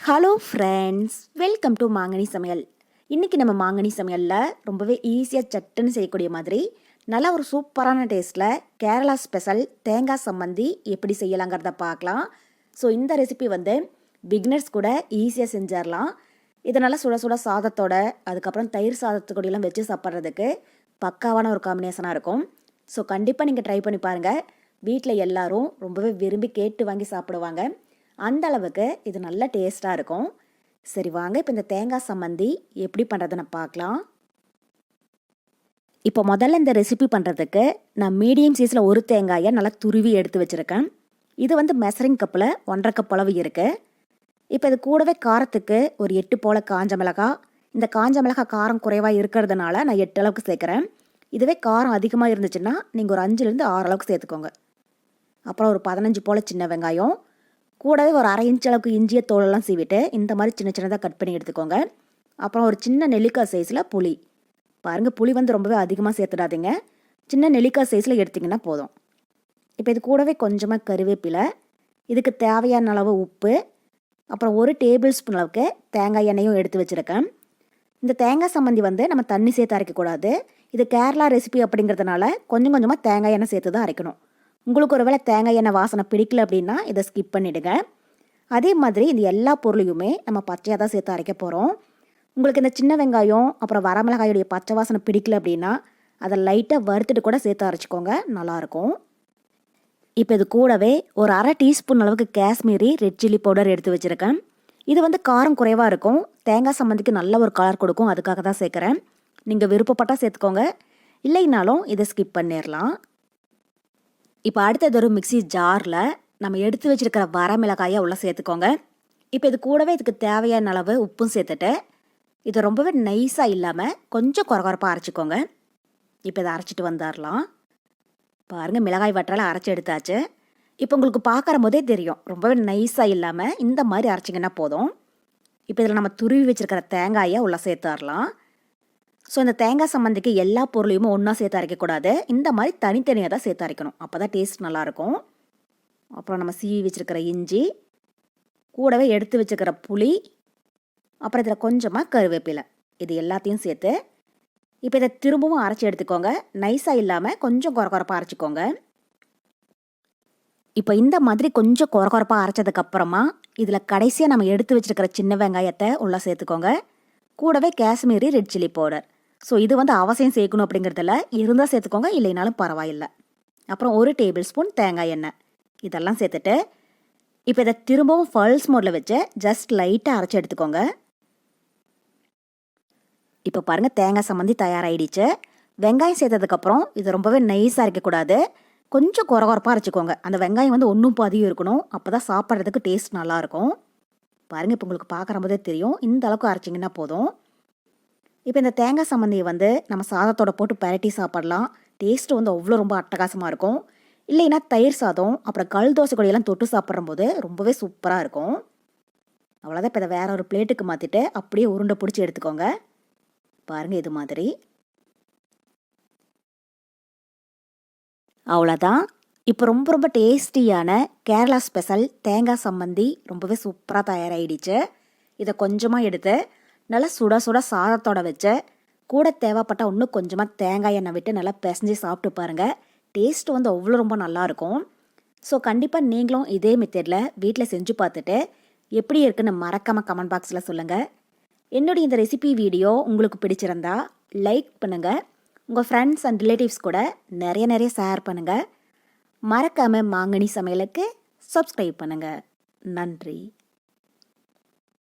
Hello friends welcome to மாங்கனி சமையல் இன்றைக்கி நம்ம மாங்கனி சமையலில் ரொம்பவே ஈஸியாக சட்டுன்னு செய்யக்கூடிய மாதிரி நல்லா ஒரு சூப்பரான டேஸ்ட்டில் கேரளா ஸ்பெஷல் தேங்காய் சம்மந்தி எப்படி செய்யலாங்கிறத பார்க்கலாம். ஸோ இந்த ரெசிபி வந்து பிக்னர்ஸ் கூட ஈஸியாக செஞ்சிடலாம் இதனால் சுட சுட சாதத்தோட அதுக்கப்புறம் தயிர் சாதத்துக்கூடலாம் வச்சு சாப்பிட்றதுக்கு பக்காவான ஒரு காம்பினேஷனாக இருக்கும். ஸோ கண்டிப்பாக நீங்கள் ட்ரை பண்ணி பாருங்கள் வீட்டில் எல்லோரும் ரொம்பவே விரும்பி கேட்டு வாங்கி சாப்பிடுவாங்க. அந்த அளவுக்கு இது நல்ல டேஸ்ட்டாக இருக்கும். சரி வாங்க இப்போ இந்த தேங்காய் சம்மந்தி எப்படி பண்ணுறதுன்னு பார்க்கலாம். இப்போ முதல்ல இந்த ரெசிபி பண்ணுறதுக்கு நான் மீடியம் சைஸில் ஒரு தேங்காயை நல்லா துருவி எடுத்து வச்சுருக்கேன். இது வந்து மெசரிங் கப்பில் ஒன்றரை கப் அளவு இருக்குது இப்போ இது கூடவே காரத்துக்கு ஒரு எட்டு போல் காஞ்ச மிளகா இந்த காஞ்ச மிளகா காரம் குறைவாக இருக்கிறதுனால நான் எட்டு அளவுக்கு சேர்க்குறேன். இதுவே காரம் அதிகமாக இருந்துச்சுன்னா நீங்கள் ஒரு அஞ்சுலேருந்து ஆறு அளவுக்கு சேர்த்துக்கோங்க. அப்புறம் ஒரு பதினஞ்சு போல் சின்ன வெங்காயம் கூடவே ஒரு அரை இன்ச் அளவுக்கு இஞ்சிய தோலெல்லாம் சீவிட்டு இந்த மாதிரி சின்ன சின்னதாக கட் பண்ணி எடுத்துக்கோங்க. அப்புறம் ஒரு சின்ன நெல்லிக்காய் சைஸில் புளி. பாருங்கள் புளி வந்து ரொம்பவே அதிகமாக சேர்த்துடாதீங்க. சின்ன நெல்லிக்காய் சைஸில் எடுத்திங்கன்னா போதும். இப்போ இது கூடவே கொஞ்சமாக கருவேப்பிலை இதுக்கு தேவையான அளவு உப்பு அப்புறம் ஒரு டேபிள் ஸ்பூன் அளவுக்கு தேங்காய் எண்ணெயும் எடுத்து வச்சுருக்கேன். இந்த தேங்காய் சம்மந்தி வந்து நம்ம தண்ணி சேர்த்து அரைக்கக்கூடாது. இது கேரளா ரெசிபி அப்படிங்கிறதுனால கொஞ்சம் கொஞ்சமாக தேங்காய் எண்ணெய் சேர்த்து தான் அரைக்கணும். உங்களுக்கு ஒரு வேளை தேங்காய் எண்ணெய் வாசனை பிடிக்கல அப்படின்னா இதை ஸ்கிப் பண்ணிவிடுங்க அதே மாதிரி இந்த எல்லா பொருளையுமே நம்ம பச்சையாக தான் சேர்த்து அரைக்க போகிறோம் உங்களுக்கு இந்த சின்ன வெங்காயம் அப்புறம் வரமிளகாயுடைய பச்சை வாசனை பிடிக்கல அப்படின்னா அதை லைட்டாக வறுத்துட்டு கூட சேர்த்து அரைச்சிக்கோங்க. நல்லாயிருக்கும் இப்போ இது கூடவே ஒரு அரை டீஸ்பூன் அளவுக்கு காஷ்மீரி ரெட் சில்லி பவுடர் எடுத்து வச்சுருக்கேன். இது வந்து காரம் குறைவாக இருக்கும். தேங்காய் சம்மந்திக்கு நல்ல ஒரு கலர் கொடுக்கும். அதுக்காக தான் சேர்க்குறேன். நீங்கள் விருப்பப்பட்டால் சேர்த்துக்கோங்க. இல்லைனாலும் இதை ஸ்கிப் பண்ணிடலாம் இப்போ அடுத்தது ஒரு மிக்சி ஜாரில் நம்ம எடுத்து வச்சுருக்கிற வரமிளகாயை உள்ளே சேர்த்துக்கோங்க. இப்போ இது கூடவே இதுக்கு தேவையான அளவு உப்பும் சேர்த்துட்டு இது ரொம்பவே நைஸாக இல்லாமல் கொஞ்சம் குறகுறப்பாக அரைச்சிக்கோங்க. இப்போ இதை அரைச்சிட்டு வந்துடலாம். பாருங்கள் மிளகாய் வற்றால அரைச்சி எடுத்தாச்சு. இப்போ உங்களுக்கு பார்க்குற போதே தெரியும் ரொம்பவே நைஸாக இல்லாமல் இந்த மாதிரி அரைச்சிங்கன்னா போதும். இப்போ இதில் நம்ம துருவி வச்சுருக்கிற தேங்காயை உள்ளே சேர்த்துடலாம். ஸோ இந்த தேங்காய் சம்மந்திக்கு எல்லா பொருளையுமே ஒன்றா சேர்த்து அரைக்கக்கூடாது இந்த மாதிரி தனித்தனியாக தான் சேர்த்து அரைக்கணும். அப்போ தான் டேஸ்ட் நல்லாயிருக்கும். அப்புறம் நம்ம சீவி வச்சுருக்கிற இஞ்சி கூடவே எடுத்து வச்சுக்கிற புளி அப்புறம் இதில் கொஞ்சமாக கருவேப்பிலை. இது எல்லாத்தையும் சேர்த்து இப்போ இதை திரும்பவும் அரைச்சி எடுத்துக்கோங்க. நைஸாக இல்லாமல் கொஞ்சம் குறகுறப்பாக அரைச்சிக்கோங்க. இப்போ இந்த மாதிரி கொஞ்சம் குறகுறப்பாக அரைச்சதுக்கப்புறமா இதில் கடைசியாக நம்ம எடுத்து வச்சுருக்கிற சின்ன வெங்காயத்தை உள்ளே சேர்த்துக்கோங்க. கூடவே Kashmiri red chilli powder so இது வந்து அவசியம் சேர்க்கணும் அப்படிங்கிறதில்ல இருந்தால் சேர்த்துக்கோங்க இல்லைனாலும் பரவாயில்லை. அப்புறம் ஒரு டேபிள் ஸ்பூன் தேங்காய் எண்ணெய். இதெல்லாம் சேர்த்துட்டு இப்போ இதை திரும்பவும் ஃபல்ஸ் மோடில் வச்சு ஜஸ்ட் லைட்டாக அரைச்சி எடுத்துக்கோங்க. இப்போ பாருங்கள் தேங்காய் சம்மந்தி தயாராகிடுச்சு வெங்காயம் சேர்த்ததுக்கப்புறம் இது ரொம்பவே நைஸாக இருக்கக்கூடாது. கொஞ்சம் குறகுறப்பாக அரைச்சிக்கோங்க. அந்த வெங்காயம் வந்து ஒன்றும் பாதியும் இருக்கணும். அப்போ தான் சாப்பிட்றதுக்கு டேஸ்ட் நல்லாயிருக்கும் பாருங்கள் இப்போ உங்களுக்கு பார்க்குற போதே தெரியும். இந்த அளவுக்கு அரைச்சிங்கன்னா போதும். இப்போ இந்த தேங்காய் சம்மந்தியை வந்து நம்ம சாதத்தோட போட்டு பரட்டி சாப்பிடலாம். டேஸ்ட்டு வந்து அவ்வளோ ரொம்ப அட்டகாசமாக இருக்கும். இல்லைன்னா தயிர் சாதம் அப்புறம் கல் தோசை கொடியெல்லாம் தொட்டு சாப்பிட்றம்போது ரொம்பவே சூப்பராக இருக்கும். அவ்வளோதான் இப்போ இதை வேற ஒரு பிளேட்டுக்கு மாற்றிட்டு அப்படியே உருண்டை பிடிச்சி எடுத்துக்கோங்க. பாருங்கள் இது மாதிரி. அவ்வளோதான் இப்போ ரொம்ப ரொம்ப டேஸ்டியான கேரளா ஸ்பெஷல் தேங்காய் சம்மந்தி ரொம்பவே சூப்பராக தயாராகிடுச்சு இதை கொஞ்சமாக எடுத்து நல்லா சுட சுட சாதத்தோட வச்சு. கூட தேவைப்பட்ட இன்னும் கொஞ்சமாக தேங்காய் எண்ணெய் விட்டு நல்லா பிசைஞ்சு சாப்பிட்டு பாருங்கள் டேஸ்ட் வந்து அவ்வளோ ரொம்ப நல்லாயிருக்கும் ஸோ கண்டிப்பாக நீங்களும் இதே மெத்தடில் வீட்டில் செஞ்சு பார்த்துட்டு எப்படி இருக்குன்னு மறக்காமல் கமெண்ட் பாக்ஸில் சொல்லுங்கள் என்னுடைய இந்த ரெசிபி வீடியோ உங்களுக்கு பிடிச்சிருந்தா லைக் பண்ணுங்கள் உங்கள் ஃப்ரெண்ட்ஸ் அண்ட் ரிலேட்டிவ்ஸ் கூட நிறைய நிறைய ஷேர் பண்ணுங்கள் மறக்காமல் மாங்கனி சமையலுக்கு சப்ஸ்கிரைப் பண்ணுங்கள் நன்றி.